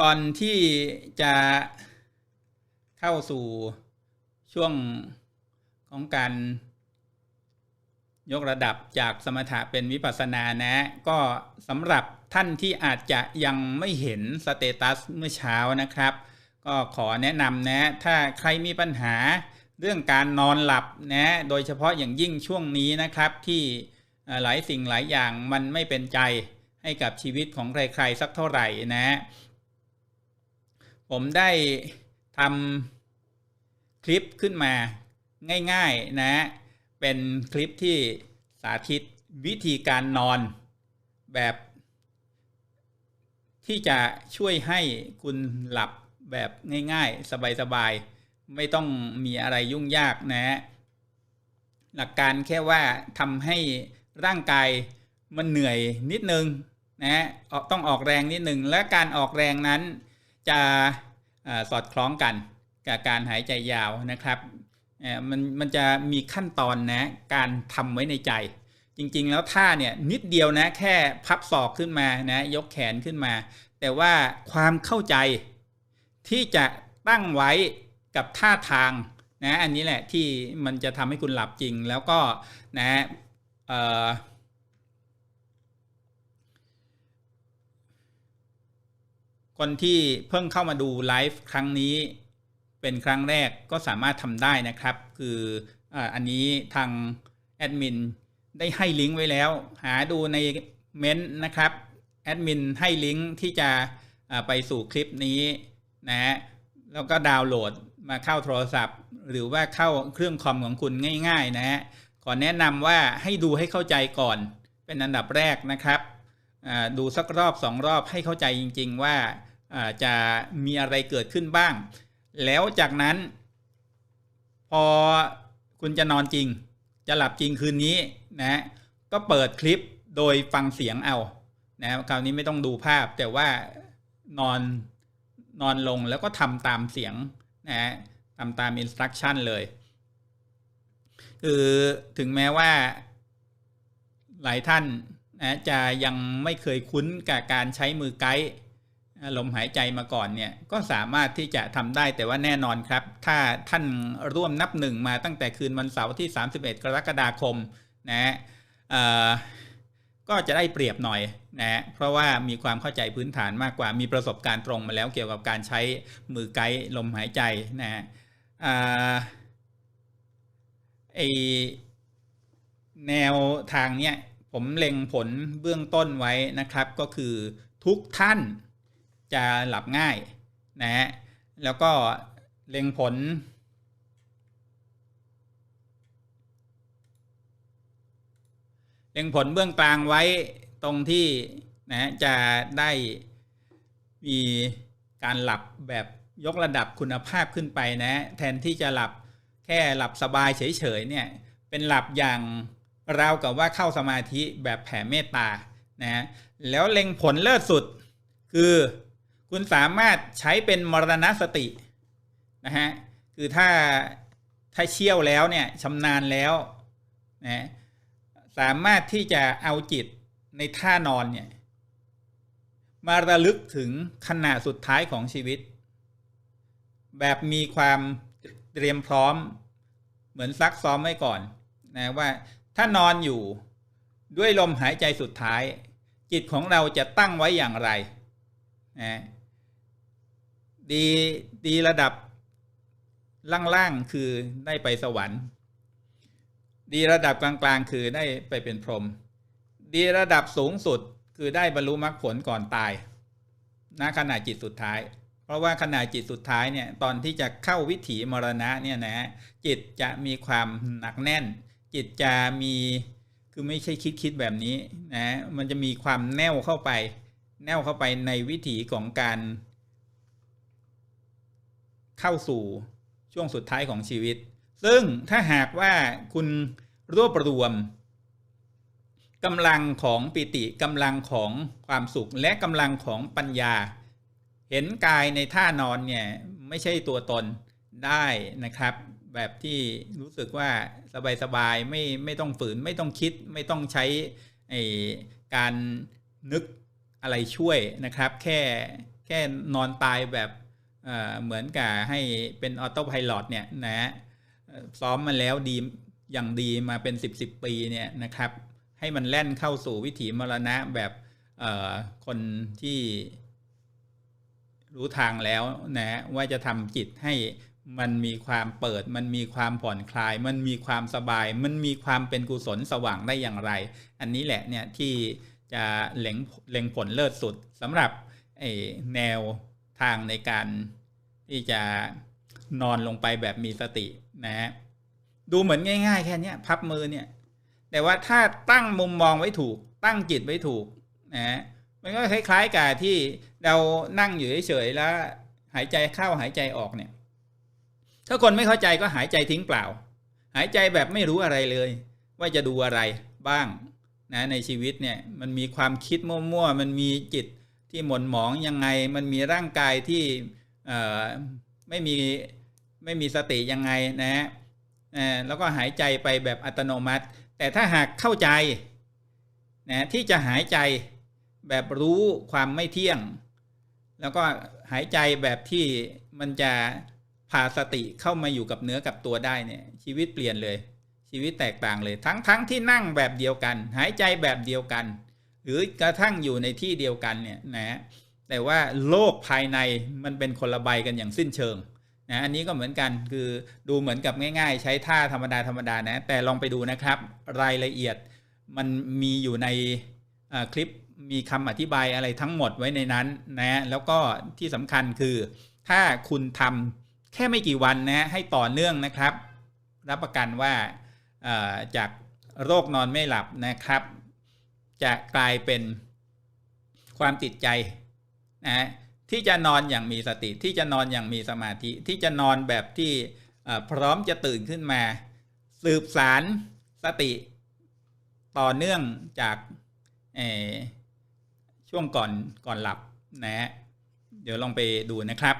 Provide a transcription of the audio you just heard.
ก่อนที่จะเข้าสู่ช่วงของการยกระดับจากสมถะเป็นวิปัสสนานะ ก็สำหรับท่านที่อาจจะยังไม่เห็นสเตตัสเมื่อเช้านะครับ ก็ขอแนะนำนะ ถ้าใครมีปัญหาเรื่องการนอนหลับนะ โดยเฉพาะอย่างยิ่งช่วงนี้นะครับที่หลายสิ่งหลายอย่างมันไม่เป็นใจให้กับชีวิตของใครๆสักเท่าไหร่นะ ผมได้ทำคลิปขึ้นมาง่ายๆนะ เป็นคลิปที่สาธิตวิธีการนอนแบบ ที่จะช่วยให้คุณหลับแบบง่าย ๆ สบายๆ ไม่ต้องมีอะไรยุ่งยากนะ หลักการแค่ว่าทำให้ร่างกายมันเหนื่อยนิดนึงนะต้องออกแรงนิดนึง และการออกแรงนั้น จะสอดคล้องกันกับการหายใจยาวนะครับมันมันจะมีขั้นตอนนะการทำไว้ในใจ จริงๆ แล้วท่าเนี่ยนิดเดียวนะแค่พับศอกขึ้นมานะยกแขนขึ้นมา แต่ว่าความเข้าใจที่จะตั้งไว้กับท่าทางนะอันนี้แหละที่มันจะทำให้คุณหลับจริงแล้วก็นะ คนที่เพิ่งเข้ามาดูไลฟ์ครั้งนี้ เป็นครั้งแรกก็สามารถทำได้นะครับ คืออันนี้ทางแอดมินได้ให้ลิงก์ไว้แล้ว หาดูในเม้นต์นะครับแอดมินให้ลิงก์ที่จะไปสู่คลิปนี้นะฮะแล้วก็ดาวน์โหลดมาเข้าโทรศัพท์ หรือว่าเข้าเครื่องคอมของคุณง่าย ๆ นะฮะขอแนะนำว่าให้ดูให้เข้าใจก่อน เป็นอันดับแรกนะครับดูสักรอบสองรอบให้เข้าใจจริง ๆ ว่า จะมีอะไรเกิดขึ้นบ้าง แล้วจากนั้น พอคุณจะนอนจริง จะหลับจริงคืนนี้นะก็เปิดคลิปโดยฟังเสียงเอานะคราวนี้ไม่ต้องดูภาพแต่ว่านอนนอนลงแล้วก็ทำตามเสียงนะทำตามอินสตรักชั่นเลยคือถึงแม้ว่าหลายท่านนะจะยังไม่เคยคุ้นกับการใช้มือไกด์ ลมหายใจมาก่อนเนี่ยก็สามารถที่จะทำได้แต่ว่าแน่นอนครับ ถ้าท่านร่วมนับหนึ่งมาตั้งแต่คืนวันเสาร์ที่ 31 กรกฎาคมนะก็จะได้เปรียบหน่อยนะเพราะว่ามีความเข้าใจพื้นฐานมากกว่ามีประสบการณ์ตรงมาแล้วเกี่ยวกับการใช้มือไกด์ลมหายใจนะไอแนวทางเนี้ยผมเล็งผลเบื้องต้นไว้นะครับ ก็คือทุกท่าน จะหลับง่ายนะฮะแล้วก็เล็งผล เล็งผลเบื้องกลางไว้ตรงที่นะจะได้มีการหลับแบบยกระดับคุณภาพขึ้นไปนะ แทนที่จะหลับแค่หลับสบายเฉยๆเนี่ยเป็นหลับอย่างเรากับว่าเข้าสมาธิแบบแผ่เมตตานะแล้วเล็งผลเลิศสุดคือ คุณสามารถใช้เป็นมรณสตินะฮะคือถ้าถ้าเชี่ยวแล้วเนี่ยชำนาญแล้วนะสามารถที่จะเอาจิตในท่านอนเนี่ยมาระลึกถึงขณะสุดท้ายของชีวิต แบบมีความเตรียมพร้อมเหมือนซักซ้อมไว้ก่อนนะว่าถ้านอนอยู่ด้วยลมหายใจสุดท้าย จิตของเราจะตั้งไว้อย่างไรนะ ดีดีระดับล่างๆคือได้ไปสวรรค์ ดีระดับกลางๆ คือได้ไปเป็นพรหมดีระดับสูงสุดคือได้บรรลุมรรคผลก่อนตายณขณะจิตสุดท้าย เพราะว่าขณะจิตสุดท้ายเนี่ยตอนที่จะเข้าวิถีมรณะเนี่ยนะ จิตจะมีความหนักแน่น จิตจะมีคือไม่ใช่คิดคิดแบบนี้นะมันจะมีความแน่วเข้าไป แน่วเข้าไปในวิถีของการ เข้าสู่ช่วงสุดท้ายของชีวิต ซึ่งถ้าหากว่าคุณรวบรวมกำลังของปิติกำลังของความสุขและกำลังของปัญญา เห็นกายในท่านอนเนี่ยไม่ใช่ตัวตนได้นะครับ แบบที่รู้สึกว่าสบายๆไม่ไม่ต้องฝืนไม่ต้องคิดไม่ต้องใช้การนึกอะไรช่วยนะครับ แค่แแค่นอนตายแบบ เหมือนกับให้เป็นออโต้พายโเนี่ยนะฮะซ้อมมาแล้วดีอย่างดีมาเป็น 10บสปีเนี่ยนะครับให้มันแล่นเข้าสู่วิถีมรณะแบบคนที่รู้ทางแล้วนะว่าจะทำจิตให้มันมีความเปิด มันมีความผ่อนคลาย มันมีความสบาย มันมีความเป็นกุศลสว่างได้อย่างไร อันนี้แหละเนี่ยที่จะเล็งเล็งผลเลิศสุดสำหรับแนว ทางในการที่จะนอนลงไปแบบมีสตินะฮะดูเหมือนง่าย ๆ แค่นี้พับมือเนี่ย แต่ว่าถ้าตั้งมุมมองไว้ถูก ตั้งจิตไว้ถูกนะฮะมันก็คล้ายๆกับที่เรานั่งอยู่เฉยๆแล้ว หายใจเข้าหายใจออกเนี่ย ถ้าคนไม่เข้าใจก็หายใจทิ้งเปล่า หายใจแบบไม่รู้อะไรเลย ว่าจะดูอะไรบ้างนะในชีวิตเนี่ยมันมีความคิดมั่วๆมันมีจิต ที่หม่นหมองยังไง มันมีร่างกายที่ไม่มีไม่มีสติยังไงนะฮะแล้วก็หายใจไปแบบอัตโนมัติ แต่ถ้าหากเข้าใจนะที่จะหายใจแบบรู้ความไม่เที่ยง แล้วก็หายใจแบบที่มันจะพาสติเข้ามาอยู่กับเนื้อกับตัวได้เนี่ยชีวิตเปลี่ยนเลย ชีวิตแตกต่างเลย ทั้งทั้งที่นั่งแบบเดียวกัน หายใจแบบเดียวกัน รือกระทั่งอยู่ในที่เดียวกันเนี่ยนะฮะแต่ว่าโลกภายในมันเป็นคนละใบกันอย่างสิ้นเชิงนะอันนี้ก็เหมือนกันคือดูเหมือนกับง่ายๆ ใช้ท่าธรรมดาธรรมดานะแต่ลองไปดูนะครับ รายละเอียดมันมีอยู่ในคลิปมีคำอธิบายอะไรทั้งหมดไว้ในนั้นนะแล้วก็ที่สำคัญคือ ถ้าคุณทำแค่ไม่กี่วันนะให้ต่อเนื่องนะครับ รับประกันว่าจากโรคนอนไม่หลับนะครับ จะกลายเป็นความติดใจนะที่จะนอนอย่างมีสติที่จะนอนอย่างมีสมาธิ ที่จะนอนแบบที่พร้อมจะตื่นขึ้นมา สืบสารสติต่อเนื่องจากช่วงก่อนก่อนหลับนะฮะเดี๋ยวลองไปดูนะครับ